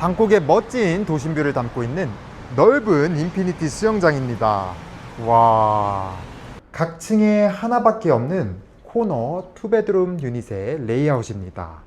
방콕의 멋진 도심뷰를 담고 있는 넓은 인피니티 수영장입니다. 와. 각 층에 하나밖에 없는 코너 투베드룸 유닛의 레이아웃입니다.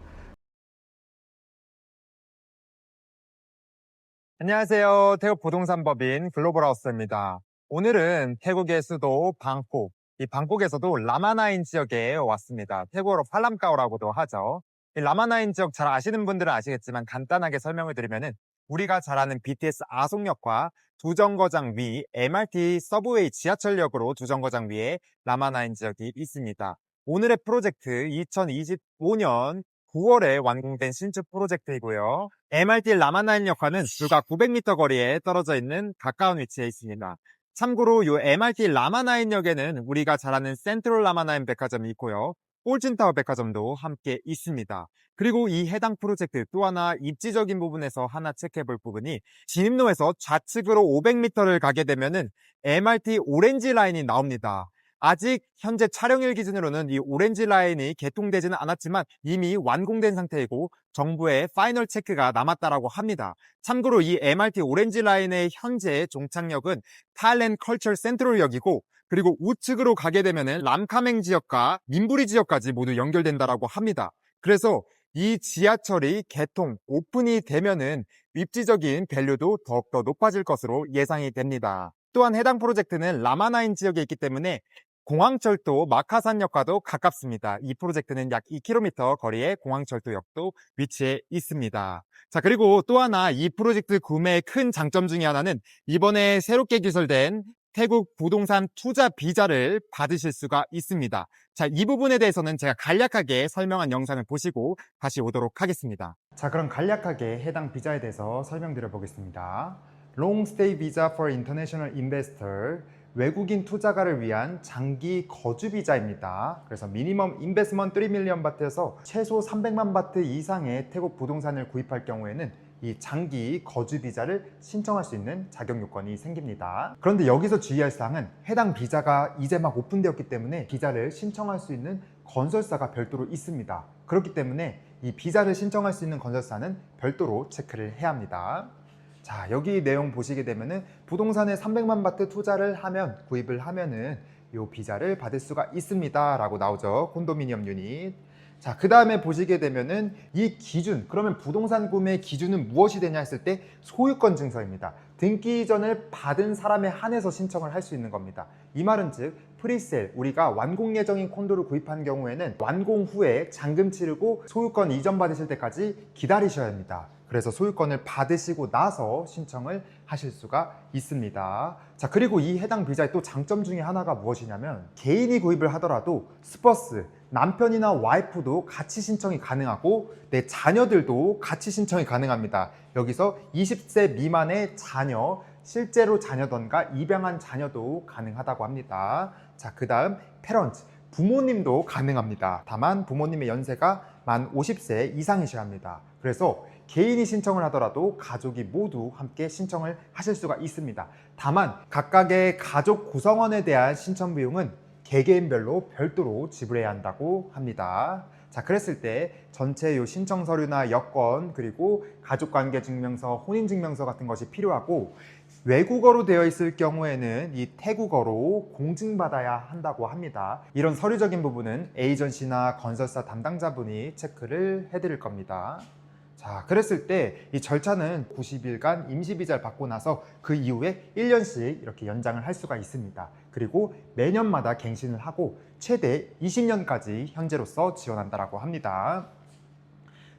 안녕하세요. 태국 부동산 법인 글로벌하우스입니다. 오늘은 태국의 수도 방콕, 이 방콕에서도 라마나인 지역에 왔습니다. 태국어로 팔람까오라고도 하죠. 이 라마나인 지역 잘 아시는 분들은 아시겠지만 간단하게 설명을 드리면은 우리가 잘 아는 BTS 아송역과 두 정거장 위 MRT 서브웨이 지하철역으로 두 정거장 위에 라마나인 지역이 있습니다. 오늘의 프로젝트 2025년 9월에 완공된 신축 프로젝트이고요. MRT 라마나인역과는 불과 900m 거리에 떨어져 있는 가까운 위치에 있습니다. 참고로 이 MRT 라마나인역에는 우리가 잘 아는 센트럴 라마나인 백화점이 있고요. 꼴진타워 백화점도 함께 있습니다. 그리고 이 해당 프로젝트 또 하나 입지적인 부분에서 하나 체크해 볼 부분이 진입로에서 좌측으로 500m를 가게 되면은 MRT 오렌지 라인이 나옵니다. 아직 현재 촬영일 기준으로는 이 오렌지 라인이 개통되지는 않았지만 이미 완공된 상태이고 정부의 파이널 체크가 남았다라고 합니다. 참고로 이 MRT 오렌지 라인의 현재 종착역은 타일랜드 컬처 센트럴역이고 그리고 우측으로 가게 되면은 람카맹 지역과 민부리 지역까지 모두 연결된다라고 합니다. 그래서 이 지하철이 개통, 오픈이 되면은 입지적인 밸류도 더욱더 높아질 것으로 예상이 됩니다. 또한 해당 프로젝트는 라마나인 지역에 있기 때문에 공항철도 마카산역과도 가깝습니다. 이 프로젝트는 약 2km 거리의 공항철도역도 위치해 있습니다. 자, 그리고 또 하나 이 프로젝트 구매의 큰 장점 중에 하나는 이번에 새롭게 기술된 태국 부동산 투자 비자를 받으실 수가 있습니다. 자, 이 부분에 대해서는 제가 간략하게 설명한 영상을 보시고 다시 오도록 하겠습니다. 자, 그럼 간략하게 해당 비자에 대해서 설명드려 보겠습니다. Long Stay Visa for International Investor 외국인 투자가를 위한 장기 거주 비자입니다. 그래서 미니멈 인베스먼트 3밀리언 바트에서 최소 300만 바트 이상의 태국 부동산을 구입할 경우에는 이 장기 거주 비자를 신청할 수 있는 자격 요건이 생깁니다. 그런데 여기서 주의할 사항은 해당 비자가 이제 막 오픈되었기 때문에 비자를 신청할 수 있는 건설사가 별도로 있습니다. 그렇기 때문에 이 비자를 신청할 수 있는 건설사는 별도로 체크를 해야 합니다. 자, 여기 내용 보시게 되면은 부동산에 300만 바트 투자를 하면 구입을 하면은 요 비자를 받을 수가 있습니다. 라고 나오죠. 콘도미니엄 유닛. 자, 그 다음에 보시게 되면은 이 기준, 그러면 부동산 구매 기준은 무엇이 되냐 했을 때 소유권 증서입니다. 등기 이전을 받은 사람에 한해서 신청을 할 수 있는 겁니다. 이 말은 즉, 프리셀, 우리가 완공 예정인 콘도를 구입한 경우에는 완공 후에 잔금 치르고 소유권 이전 받으실 때까지 기다리셔야 합니다. 그래서 소유권을 받으시고 나서 신청을 하실 수가 있습니다. 자, 그리고 이 해당 비자의 또 장점 중에 하나가 무엇이냐면 개인이 구입을 하더라도 스퍼스, 남편이나 와이프도 같이 신청이 가능하고 내 자녀들도 같이 신청이 가능합니다. 여기서 20세 미만의 자녀, 실제로 자녀던가 입양한 자녀도 가능하다고 합니다. 자, 그 다음 페런츠, 부모님도 가능합니다. 다만 부모님의 연세가 만 50세 이상이셔야 합니다. 그래서 개인이 신청을 하더라도 가족이 모두 함께 신청을 하실 수가 있습니다. 다만 각각의 가족 구성원에 대한 신청 비용은 개개인별로 별도로 지불해야 한다고 합니다. 자, 그랬을 때 전체 요 신청 서류나 여권 그리고 가족관계 증명서, 혼인 증명서 같은 것이 필요하고 외국어로 되어 있을 경우에는 이 태국어로 공증받아야 한다고 합니다. 이런 서류적인 부분은 에이전시나 건설사 담당자분이 체크를 해드릴 겁니다. 자, 그랬을 때 이 절차는 90일간 임시비자를 받고 나서 그 이후에 1년씩 이렇게 연장을 할 수가 있습니다. 그리고 매년마다 갱신을 하고 최대 20년까지 현재로서 지원한다라고 합니다.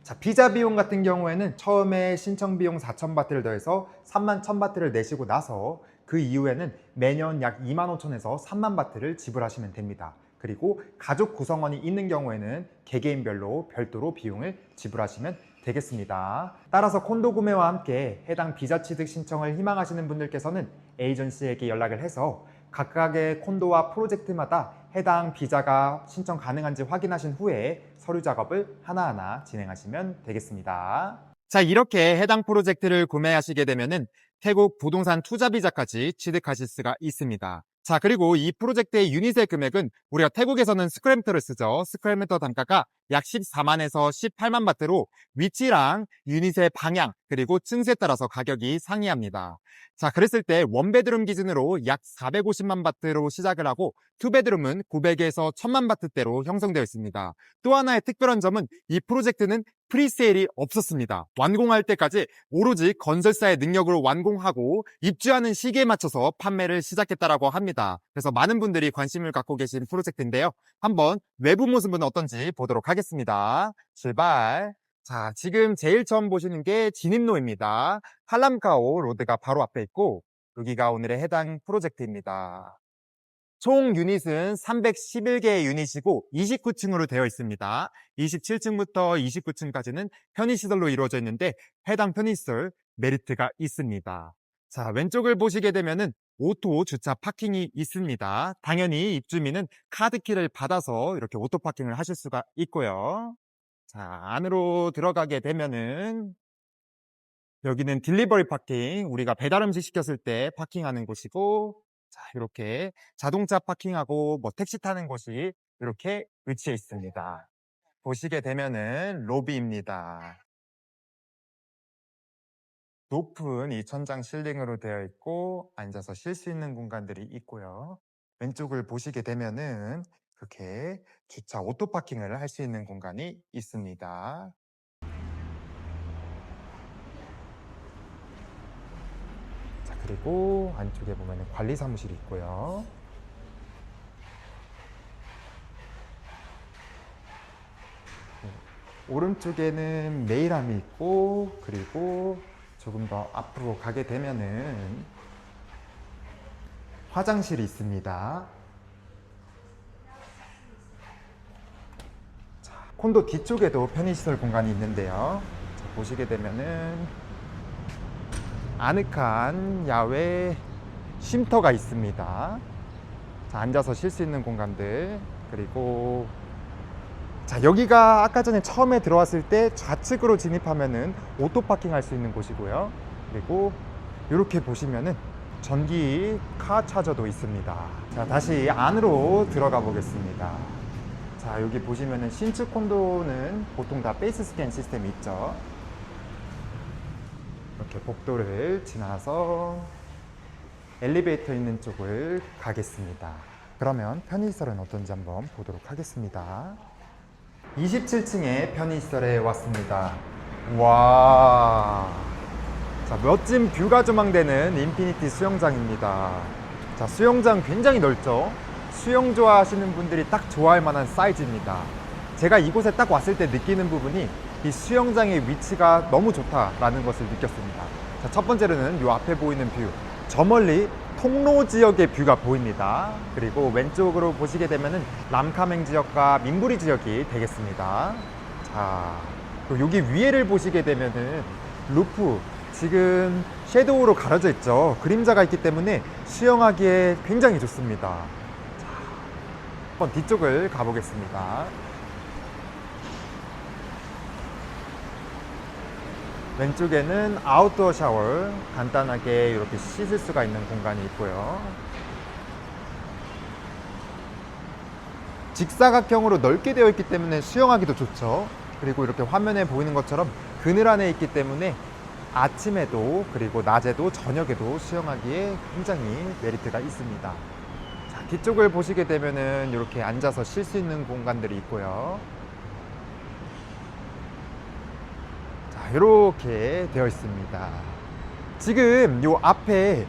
자, 비자 비용 같은 경우에는 처음에 신청 비용 4,000바트를 더해서 3만 1,000바트를 내시고 나서 그 이후에는 매년 약 2만 5천에서 3만 바트를 지불하시면 됩니다. 그리고 가족 구성원이 있는 경우에는 개개인별로 별도로 비용을 지불하시면 되겠습니다. 따라서 콘도 구매와 함께 해당 비자 취득 신청을 희망하시는 분들께서는 에이전시에게 연락을 해서 각각의 콘도와 프로젝트마다 해당 비자가 신청 가능한지 확인하신 후에 서류 작업을 하나하나 진행하시면 되겠습니다. 자, 이렇게 해당 프로젝트를 구매하시게 되면은 태국 부동산 투자 비자까지 취득하실 수가 있습니다. 자, 그리고 이 프로젝트의 유닛의 금액은 우리가 태국에서는 스크램터를 쓰죠. 스크램터 단가가 약 14만에서 18만 바트로 위치랑 유닛의 방향 그리고 층수에 따라서 가격이 상이합니다. 자, 그랬을 때 원베드룸 기준으로 약 450만 바트로 시작을 하고 투베드룸은 900에서 1000만 바트대로 형성되어 있습니다. 또 하나의 특별한 점은 이 프로젝트는 프리세일이 없었습니다. 완공할 때까지 오로지 건설사의 능력으로 완공하고 입주하는 시기에 맞춰서 판매를 시작했다라고 합니다. 그래서 많은 분들이 관심을 갖고 계신 프로젝트인데요. 한번 외부 모습은 어떤지 보도록 하겠습니다. 출발! 자, 지금 제일 처음 보시는 게 진입로입니다. 할람카오 로드가 바로 앞에 있고 여기가 오늘의 해당 프로젝트입니다. 총 유닛은 311개의 유닛이고 29층으로 되어 있습니다. 27층부터 29층까지는 편의시설로 이루어져 있는데 해당 편의시설 메리트가 있습니다. 자, 왼쪽을 보시게 되면은 오토 주차 파킹이 있습니다. 당연히 입주민은 카드키를 받아서 이렇게 오토 파킹을 하실 수가 있고요. 자, 안으로 들어가게 되면은 여기는 딜리버리 파킹, 우리가 배달 음식 시켰을 때 파킹하는 곳이고 자, 이렇게 자동차 파킹하고 뭐 택시 타는 곳이 이렇게 위치해 있습니다. 보시게 되면은 로비입니다. 높은 이 천장 실링으로 되어 있고 앉아서 쉴 수 있는 공간들이 있고요. 왼쪽을 보시게 되면은 이렇게 주차 오토 파킹을 할 수 있는 공간이 있습니다. 그리고 안쪽에 보면 관리 사무실이 있고요. 네, 오른쪽에는 메일함이 있고 그리고 조금 더 앞으로 가게 되면은 화장실이 있습니다. 자, 콘도 뒤쪽에도 편의시설 공간이 있는데요. 자, 보시게 되면은 아늑한 야외 쉼터가 있습니다. 자, 앉아서 쉴 수 있는 공간들 그리고 자 여기가 아까 전에 처음에 들어왔을 때 좌측으로 진입하면은 오토 파킹 할 수 있는 곳이고요. 그리고 이렇게 보시면은 전기 카 차저도 있습니다. 자 다시 안으로 들어가 보겠습니다. 자 여기 보시면은 신축 콘도는 보통 다 페이스 스캔 시스템이 있죠. 이렇게 복도를 지나서 엘리베이터 있는 쪽을 가겠습니다. 그러면 편의시설은 어떤지 한번 보도록 하겠습니다. 27층의 편의시설에 왔습니다. 와. 자, 멋진 뷰가 조망되는 인피니티 수영장입니다. 자, 수영장 굉장히 넓죠? 수영 좋아하시는 분들이 딱 좋아할 만한 사이즈입니다. 제가 이곳에 딱 왔을 때 느끼는 부분이 이 수영장의 위치가 너무 좋다라는 것을 느꼈습니다. 자, 첫 번째로는 이 앞에 보이는 뷰. 저 멀리 통로 지역의 뷰가 보입니다. 그리고 왼쪽으로 보시게 되면은 람카맹 지역과 민부리 지역이 되겠습니다. 자, 여기 위에를 보시게 되면은 루프 지금 섀도우로 가려져 있죠. 그림자가 있기 때문에 수영하기에 굉장히 좋습니다. 자, 한번 뒤쪽을 가보겠습니다. 왼쪽에는 아웃도어 샤워 간단하게 이렇게 씻을 수가 있는 공간이 있고요. 직사각형으로 넓게 되어 있기 때문에 수영하기도 좋죠. 그리고 이렇게 화면에 보이는 것처럼 그늘 안에 있기 때문에 아침에도 그리고 낮에도 저녁에도 수영하기에 굉장히 메리트가 있습니다. 자, 뒤쪽을 보시게 되면은 이렇게 앉아서 쉴 수 있는 공간들이 있고요. 이렇게 되어 있습니다. 지금 요 앞에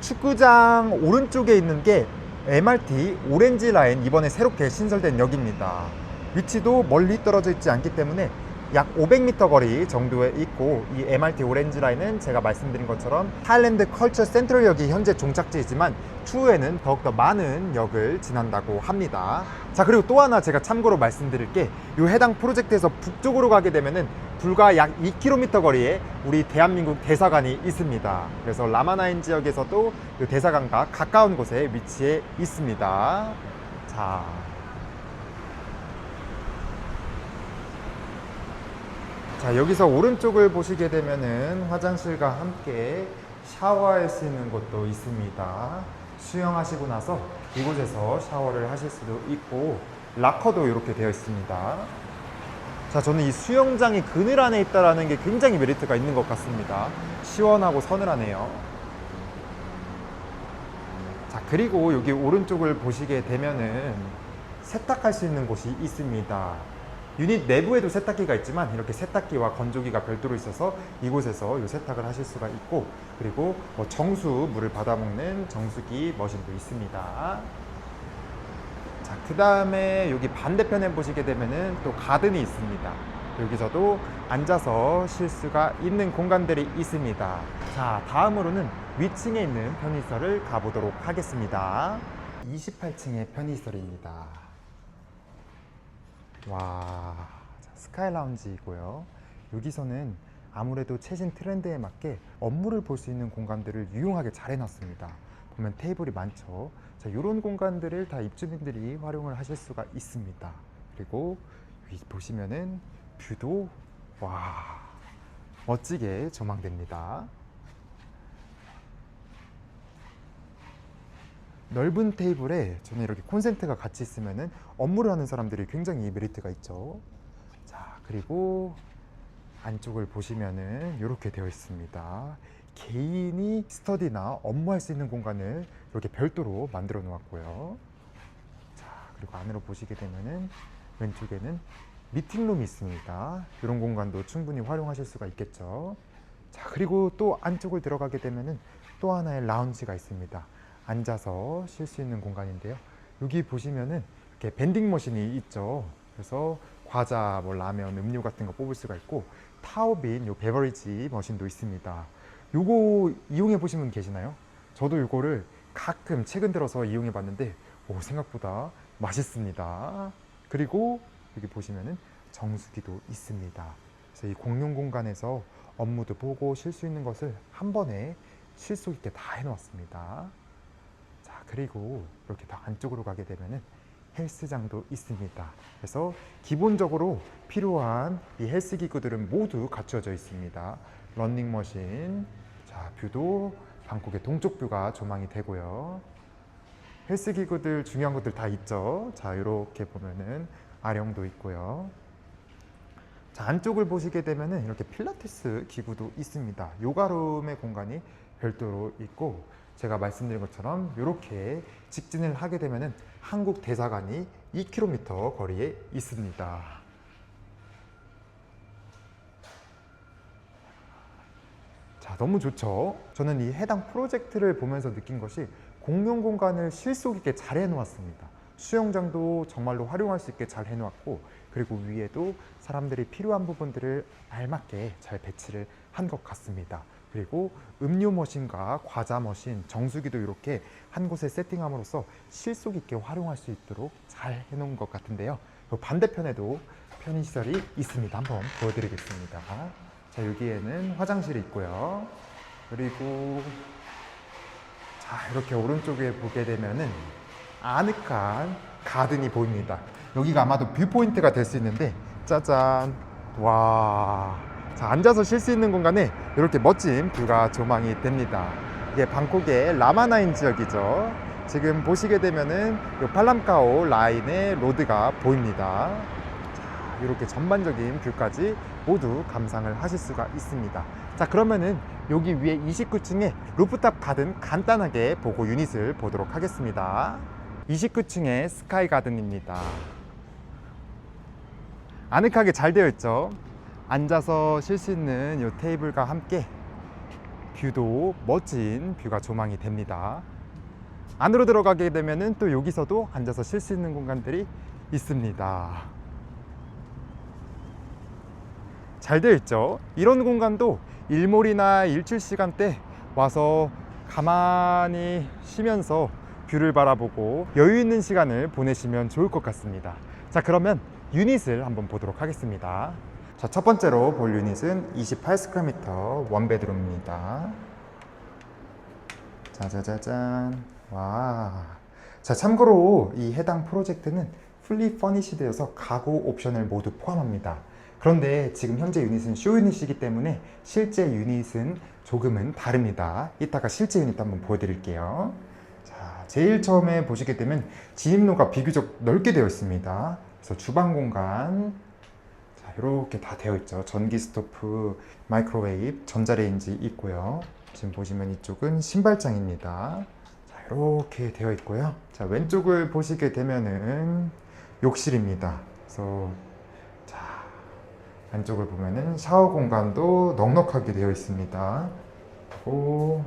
축구장 오른쪽에 있는 게 MRT 오렌지 라인 이번에 새롭게 신설된 역입니다. 위치도 멀리 떨어져 있지 않기 때문에 약 500m 거리 정도에 있고 이 MRT 오렌지 라인은 제가 말씀드린 것처럼 타일랜드 컬처 센트럴 역이 현재 종착지이지만 추후에는 더욱더 많은 역을 지난다고 합니다. 자 그리고 또 하나 제가 참고로 말씀드릴 게 이 해당 프로젝트에서 북쪽으로 가게 되면은 불과 약 2km 거리에 우리 대한민국 대사관이 있습니다. 그래서 라마나인 지역에서도 이 대사관과 가까운 곳에 위치해 있습니다. 자. 자, 여기서 오른쪽을 보시게 되면은 화장실과 함께 샤워할 수 있는 곳도 있습니다. 수영하시고 나서 이곳에서 샤워를 하실 수도 있고 락커도 이렇게 되어 있습니다. 자, 저는 이 수영장이 그늘 안에 있다라는 게 굉장히 메리트가 있는 것 같습니다. 시원하고 서늘하네요. 자, 그리고 여기 오른쪽을 보시게 되면은 세탁할 수 있는 곳이 있습니다. 유닛 내부에도 세탁기가 있지만 이렇게 세탁기와 건조기가 별도로 있어서 이곳에서 이 세탁을 하실 수가 있고 그리고 뭐 정수 물을 받아먹는 정수기 머신도 있습니다. 자, 그 다음에 여기 반대편에 보시게 되면은 또 가든이 있습니다. 여기서도 앉아서 쉴 수가 있는 공간들이 있습니다. 자, 다음으로는 위층에 있는 편의시설을 가보도록 하겠습니다. 28층의 편의시설입니다. 와, 자, 스카이 라운지이고요. 여기서는 아무래도 최신 트렌드에 맞게 업무를 볼 수 있는 공간들을 유용하게 잘 해놨습니다. 보면 테이블이 많죠. 자, 이런 공간들을 다 입주민들이 활용을 하실 수가 있습니다. 그리고 여기 보시면은 뷰도 와 멋지게 조망됩니다. 넓은 테이블에 저는 이렇게 콘센트가 같이 있으면은 업무를 하는 사람들이 굉장히 메리트가 있죠. 자, 그리고 안쪽을 보시면은 이렇게 되어 있습니다. 개인이 스터디나 업무할 수 있는 공간을 이렇게 별도로 만들어 놓았고요. 자, 그리고 안으로 보시게 되면은 왼쪽에는 미팅룸이 있습니다. 이런 공간도 충분히 활용하실 수가 있겠죠. 자, 그리고 또 안쪽을 들어가게 되면은 또 하나의 라운지가 있습니다. 앉아서 쉴 수 있는 공간인데요. 여기 보시면은 이렇게 밴딩 머신이 있죠. 그래서 과자, 뭐 라면, 음료 같은 거 뽑을 수가 있고 타오빈 요 베버리지 머신도 있습니다. 요거 이용해 분 계시나요? 저도 요거를 가끔 최근 들어서 이용해 봤는데 오, 생각보다 맛있습니다. 그리고 여기 보시면은 정수기도 있습니다. 그래서 이 공용 공간에서 업무도 보고 쉴 수 있는 것을 한 번에 실속 있게 다 해놓았습니다. 자, 그리고 이렇게 더 안쪽으로 가게 되면은 헬스장도 있습니다. 그래서 기본적으로 필요한 이 헬스 기구들은 모두 갖춰져 있습니다. 런닝머신, 자, 뷰도 방콕의 동쪽 뷰가 조망이 되고요. 헬스 기구들 중요한 것들 다 있죠. 자, 이렇게 보면은 아령도 있고요. 자, 안쪽을 보시게 되면은 이렇게 필라테스 기구도 있습니다. 요가룸의 공간이 별도로 있고 제가 말씀드린 것처럼 이렇게 직진을 하게 되면은 한국 대사관이 2km 거리에 있습니다. 자, 너무 좋죠? 저는 이 해당 프로젝트를 보면서 느낀 것이 공용 공간을 실속 있게 잘 해놓았습니다. 수영장도 정말로 활용할 수 있게 잘 해놓았고, 그리고 위에도 사람들이 필요한 부분들을 알맞게 잘 배치를 한 것 같습니다. 그리고 음료 머신과 과자 머신, 정수기도 이렇게 한 곳에 세팅함으로써 실속 있게 활용할 수 있도록 잘 해놓은 것 같은데요. 요 반대편에도 편의시설이 있습니다. 한번 보여드리겠습니다. 자, 여기에는 화장실이 있고요. 그리고 자, 이렇게 오른쪽에 보게 되면은 아늑한 가든이 보입니다. 여기가 아마도 뷰포인트가 될 수 있는데 짜잔 와. 자, 앉아서 쉴 수 있는 공간에 이렇게 멋진 뷰가 조망이 됩니다. 이게 방콕의 라마나인 지역이죠. 지금 보시게 되면은 요 팔람카오 라인의 로드가 보입니다. 자, 이렇게 전반적인 뷰까지 모두 감상을 하실 수가 있습니다. 자, 그러면은 여기 위에 29층에 루프탑 가든 간단하게 보고 유닛을 보도록 하겠습니다. 29층의 스카이 가든입니다. 아늑하게 잘 되어 있죠. 앉아서 쉴 수 있는 이 테이블과 함께 뷰도 멋진 뷰가 조망이 됩니다. 안으로 들어가게 되면은 또 여기서도 앉아서 쉴 수 있는 공간들이 있습니다. 잘 되어 있죠. 이런 공간도 일몰이나 일출 시간대 와서 가만히 쉬면서 뷰를 바라보고 여유 있는 시간을 보내시면 좋을 것 같습니다. 자, 그러면 유닛을 한번 보도록 하겠습니다. 자, 첫 번째로 볼 유닛은 28스퀘어미터 원베드룸입니다. 짜자자잔. 와. 자, 참고로 이 해당 프로젝트는 풀리 퍼니시드여서 가구 옵션을 모두 포함합니다. 그런데 지금 현재 유닛은 쇼 유닛이기 때문에 실제 유닛은 조금은 다릅니다. 이따가 실제 유닛 한번 보여드릴게요. 자, 제일 처음에 보시게 되면 진입로가 비교적 넓게 되어 있습니다. 그래서 주방 공간 자, 이렇게 다 되어 있죠. 전기 스토프, 마이크로웨이브, 전자레인지 있고요. 지금 보시면 이쪽은 신발장입니다. 자, 이렇게 되어 있고요. 자, 왼쪽을 보시게 되면은 욕실입니다. 그래서 자, 안쪽을 보면은 샤워 공간도 넉넉하게 되어 있습니다. 그리고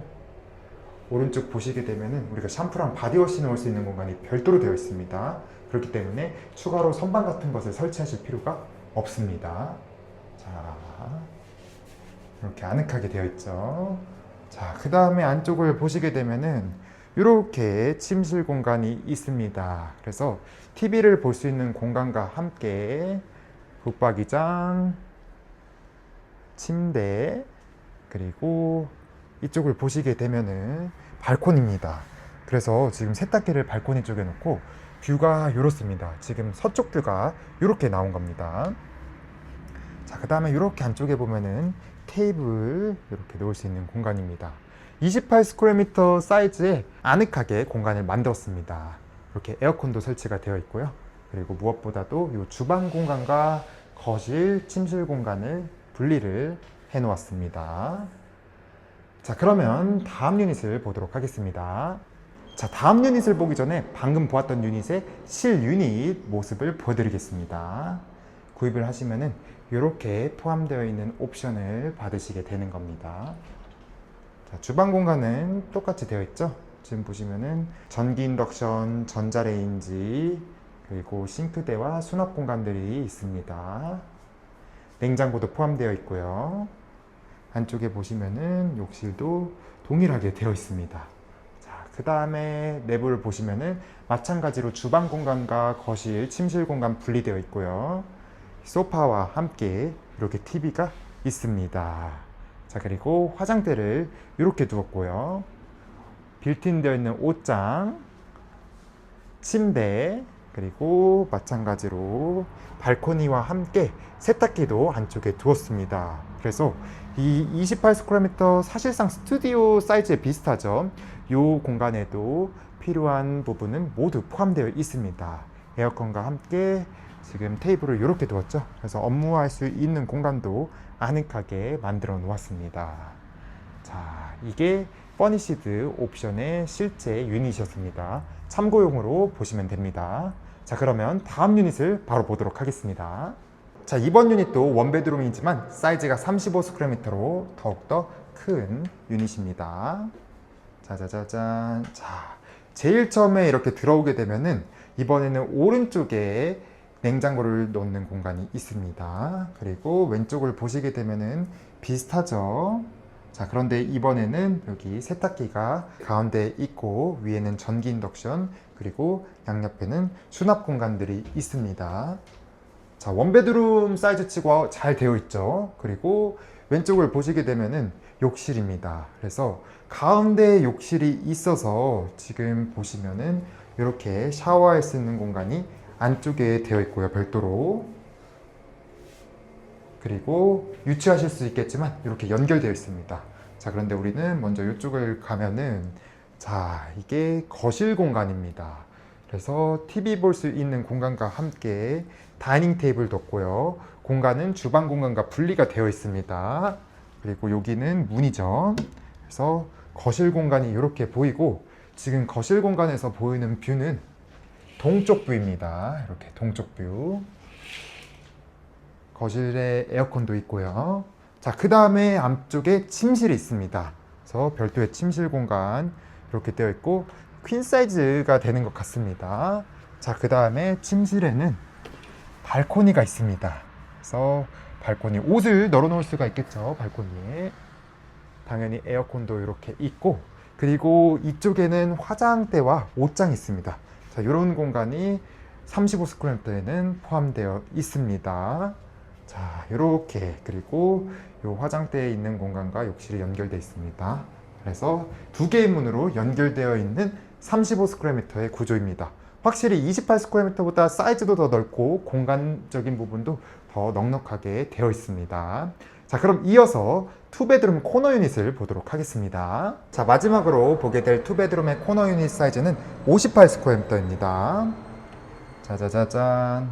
오른쪽 보시게 되면은 우리가 샴푸랑 바디워시 넣을 수 있는 공간이 별도로 되어 있습니다. 그렇기 때문에 추가로 선반 같은 것을 설치하실 필요가 없습니다. 자, 이렇게 아늑하게 되어 있죠. 자, 그 다음에 안쪽을 보시게 되면은 이렇게 침실 공간이 있습니다. 그래서 TV를 볼 수 있는 공간과 함께 붙박이장, 침대, 그리고 이쪽을 보시게 되면은 발코니입니다. 그래서 지금 세탁기를 발코니 쪽에 놓고 뷰가 이렇습니다. 지금 서쪽 뷰가 이렇게 나온 겁니다. 자, 그 다음에 이렇게 안쪽에 보면은 테이블 이렇게 놓을 수 있는 공간입니다. 28스퀘어미터 사이즈의 아늑하게 공간을 만들었습니다. 이렇게 에어컨도 설치가 되어 있고요. 그리고 무엇보다도 이 주방 공간과 거실, 침실 공간을 분리를 해 놓았습니다. 자, 그러면 다음 유닛을 보도록 하겠습니다. 자, 다음 유닛을 보기 전에 방금 보았던 유닛의 실 유닛 모습을 보여드리겠습니다. 구입을 하시면은 이렇게 포함되어 있는 옵션을 받으시게 되는 겁니다. 자, 주방 공간은 똑같이 되어 있죠? 지금 보시면은 전기 인덕션, 전자레인지, 그리고 싱크대와 수납 공간들이 있습니다. 냉장고도 포함되어 있고요. 안쪽에 보시면은 욕실도 동일하게 되어 있습니다. 자, 그 다음에 내부를 보시면은 마찬가지로 주방 공간과 거실, 침실 공간 분리되어 있고요. 소파와 함께 이렇게 TV가 있습니다. 자, 그리고 화장대를 이렇게 두었고요. 빌트인 되어 있는 옷장, 침대, 그리고 마찬가지로 발코니와 함께 세탁기도 안쪽에 두었습니다. 그래서 이 28스퀘어미터 사실상 스튜디오 사이즈에 비슷하죠. 이 공간에도 필요한 부분은 모두 포함되어 있습니다. 에어컨과 함께 지금 테이블을 이렇게 두었죠. 그래서 업무할 수 있는 공간도 아늑하게 만들어 놓았습니다. 자, 이게 퍼니시드 옵션의 실제 유닛이었습니다. 참고용으로 보시면 됩니다. 자, 그러면 다음 유닛을 바로 보도록 하겠습니다. 자, 이번 유닛도 원베드룸이지만 사이즈가 35스퀘어미터로 더욱더 큰 유닛입니다. 짜자자잔. 자, 제일 처음에 이렇게 들어오게 되면은 이번에는 오른쪽에 냉장고를 놓는 공간이 있습니다. 그리고 왼쪽을 보시게 되면은 비슷하죠. 자, 그런데 이번에는 여기 세탁기가 가운데 있고 위에는 전기 인덕션 그리고 양옆에는 수납 공간들이 있습니다. 자, 원베드룸 사이즈 치고 잘 되어 있죠. 그리고 왼쪽을 보시게 되면은 욕실입니다. 그래서 가운데 욕실이 있어서 지금 보시면은 이렇게 샤워할 수 있는 공간이 안쪽에 되어 있고요. 별도로. 그리고 유치하실 수 있겠지만 이렇게 연결되어 있습니다. 자, 그런데 우리는 먼저 이쪽을 가면은 자, 이게 거실 공간입니다. 그래서 TV 볼 수 있는 공간과 함께 다이닝 테이블 뒀고요. 공간은 주방 공간과 분리가 되어 있습니다. 그리고 여기는 문이죠. 그래서 거실 공간이 이렇게 보이고 지금 거실 공간에서 보이는 뷰는 동쪽 뷰입니다. 이렇게 동쪽 뷰. 거실에 에어컨도 있고요. 자, 그 다음에 앞쪽에 침실이 있습니다. 그래서 별도의 침실 공간 이렇게 되어 있고 퀸 사이즈가 되는 것 같습니다. 자, 그 다음에 침실에는 발코니가 있습니다. 그래서 발코니 옷을 널어 놓을 수가 있겠죠. 발코니에 당연히 에어컨도 이렇게 있고 그리고 이쪽에는 화장대와 옷장이 있습니다. 자, 이런 공간이 35스퀘어미터에는 포함되어 있습니다. 자, 이렇게 그리고 이 화장대에 있는 공간과 욕실이 연결되어 있습니다. 그래서 두 개의 문으로 연결되어 있는 35스퀘어미터의 구조입니다. 확실히 28스퀘어미터보다 사이즈도 더 넓고 공간적인 부분도 더 넉넉하게 되어 있습니다. 자, 그럼 이어서 투베드룸 코너 유닛을 보도록 하겠습니다. 자, 마지막으로 보게 될 투베드룸의 코너 유닛 사이즈는 58스퀘어미터입니다. 짜자자잔.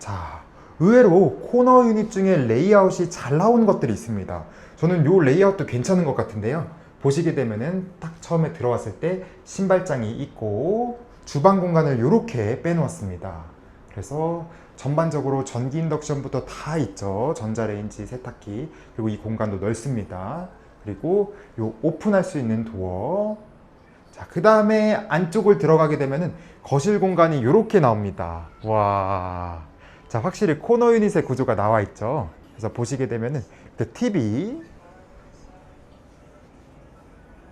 자, 의외로 코너 유닛 중에 레이아웃이 잘 나온 것들이 있습니다. 저는 요 레이아웃도 괜찮은 것 같은데요. 보시게 되면은 딱 처음에 들어왔을 때 신발장이 있고 주방 공간을 이렇게 빼놓았습니다. 그래서 전반적으로 전기 인덕션부터 다 있죠. 전자레인지, 세탁기, 그리고 이 공간도 넓습니다. 그리고 요 오픈할 수 있는 도어. 자, 그 다음에 안쪽을 들어가게 되면은 거실 공간이 이렇게 나옵니다. 와. 자, 확실히 코너 유닛의 구조가 나와 있죠. 그래서 보시게 되면은 그 TV,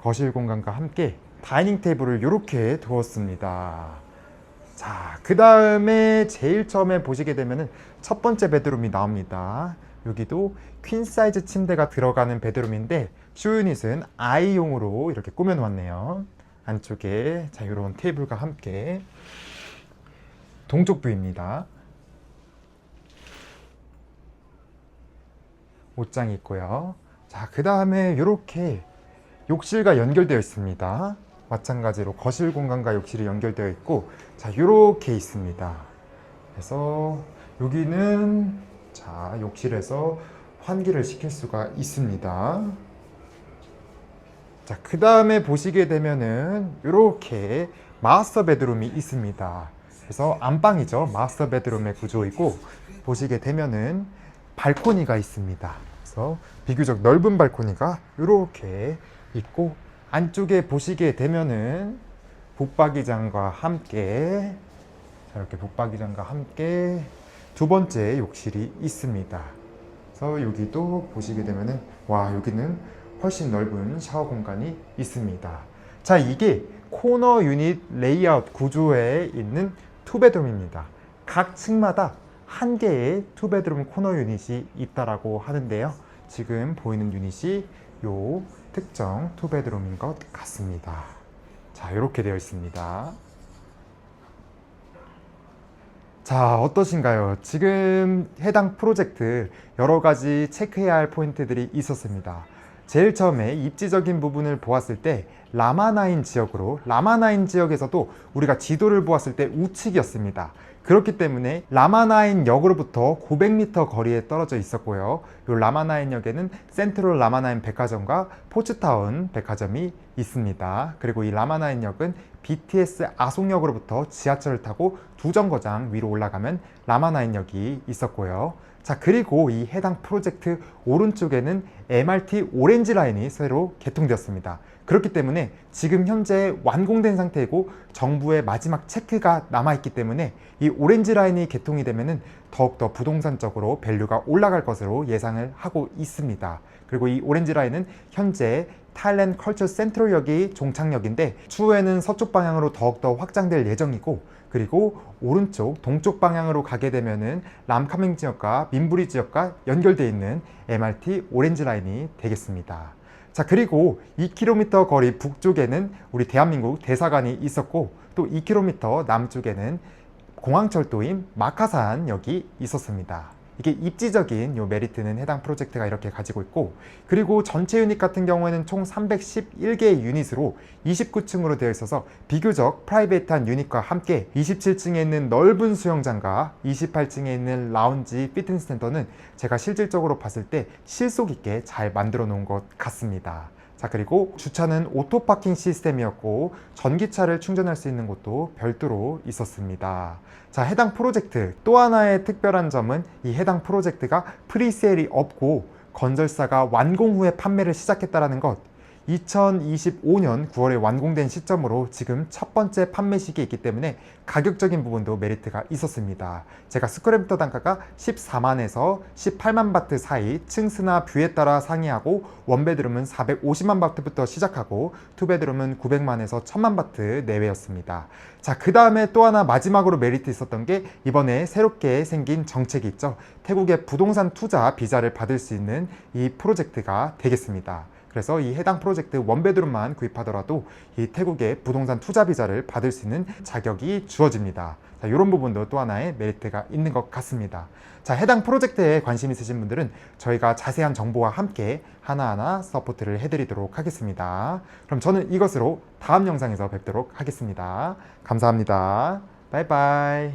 거실 공간과 함께 다이닝 테이블을 이렇게 두었습니다. 자, 그 다음에 제일 처음에 보시게 되면은 첫 번째 베드룸이 나옵니다. 여기도 퀸 사이즈 침대가 들어가는 베드룸인데 쇼 유닛은 아이용으로 이렇게 꾸며 놓았네요. 안쪽에 자, 이런 테이블과 함께 동쪽 뷰입니다. 옷장이 있고요. 자, 그 다음에 이렇게 욕실과 연결되어 있습니다. 마찬가지로 거실 공간과 욕실이 연결되어 있고, 자, 이렇게 있습니다. 그래서 여기는 자, 욕실에서 환기를 시킬 수가 있습니다. 자, 그 다음에 보시게 되면은 이렇게 마스터 베드룸이 있습니다. 그래서 안방이죠. 마스터 베드룸의 구조이고 보시게 되면은 발코니가 있습니다. 그래서 비교적 넓은 발코니가 이렇게 있고 안쪽에 보시게 되면은 북박이장과 함께 자, 이렇게 북박이장과 함께 두 번째 욕실이 있습니다. 그래서 여기도 보시게 되면은 와 여기는 훨씬 넓은 샤워 공간이 있습니다. 자 이게 코너 유닛 레이아웃 구조에 있는 투베드룸입니다. 각 층마다 한 개의 투베드룸 코너 유닛이 있다라고 하는데요. 지금 보이는 유닛이 요 특정 투베드룸인 것 같습니다. 자, 이렇게 되어 있습니다. 자, 어떠신가요? 지금 해당 프로젝트 여러 가지 체크해야 할 포인트들이 있었습니다. 제일 처음에 입지적인 부분을 보았을 때 라마나인 지역으로 라마나인 지역에서도 우리가 지도를 보았을 때 우측이었습니다. 그렇기 때문에 라마나인 역으로부터 900m 거리에 떨어져 있었고요. 이 라마나인 역에는 센트럴 라마나인 백화점과 포츠타운 백화점이 있습니다. 그리고 이 라마나인 역은 BTS 아송역으로부터 지하철을 타고 두 정거장 위로 올라가면 라마나인 역이 있었고요. 자, 그리고 이 해당 프로젝트 오른쪽에는 MRT 오렌지 라인이 새로 개통되었습니다. 그렇기 때문에 지금 현재 완공된 상태이고 정부의 마지막 체크가 남아있기 때문에 이 오렌지 라인이 개통이 되면은 더욱더 부동산적으로 밸류가 올라갈 것으로 예상을 하고 있습니다. 그리고 이 오렌지 라인은 현재 타일랜드 컬처 센트럴역이 종착역인데 추후에는 서쪽 방향으로 더욱더 확장될 예정이고 그리고 오른쪽 동쪽 방향으로 가게 되면은 람카밍 지역과 민부리 지역과 연결되어 있는 MRT 오렌지 라인이 되겠습니다. 자 그리고 2km 거리 북쪽에는 우리 대한민국 대사관이 있었고 또 2km 남쪽에는 공항철도인 마카산역이 있었습니다. 이게 입지적인 요 메리트는 해당 프로젝트가 이렇게 가지고 있고 그리고 전체 유닛 같은 경우에는 총 311개의 유닛으로 29층으로 되어 있어서 비교적 프라이베이트한 유닛과 함께 27층에 있는 넓은 수영장과 28층에 있는 라운지 피트니스 센터는 제가 실질적으로 봤을 때 실속 있게 잘 만들어 놓은 것 같습니다. 자 그리고 주차는 오토 파킹 시스템이었고 전기차를 충전할 수 있는 곳도 별도로 있었습니다. 자 해당 프로젝트 또 하나의 특별한 점은 이 해당 프로젝트가 프리세일이 없고 건설사가 완공 후에 판매를 시작했다라는 것 2025년 9월에 완공된 시점으로 지금 첫 번째 판매 시기에 있기 때문에 가격적인 부분도 메리트가 있었습니다. 제가 스크램터 단가가 14만에서 18만 바트 사이 층수나 뷰에 따라 상이하고 원베드룸은 450만 바트부터 시작하고 투베드룸은 900만에서 1000만 바트 내외였습니다. 자, 그 다음에 또 하나 마지막으로 메리트 있었던 게 이번에 새롭게 생긴 정책이 있죠. 태국의 부동산 투자 비자를 받을 수 있는 이 프로젝트가 되겠습니다. 그래서 이 해당 프로젝트 원베드룸만 구입하더라도 이 태국의 부동산 투자 비자를 받을 수 있는 자격이 주어집니다. 자, 이런 부분도 또 하나의 메리트가 있는 것 같습니다. 자, 해당 프로젝트에 관심 있으신 분들은 저희가 자세한 정보와 함께 하나하나 서포트를 해드리도록 하겠습니다. 그럼 저는 이것으로 다음 영상에서 뵙도록 하겠습니다. 감사합니다. 바이바이.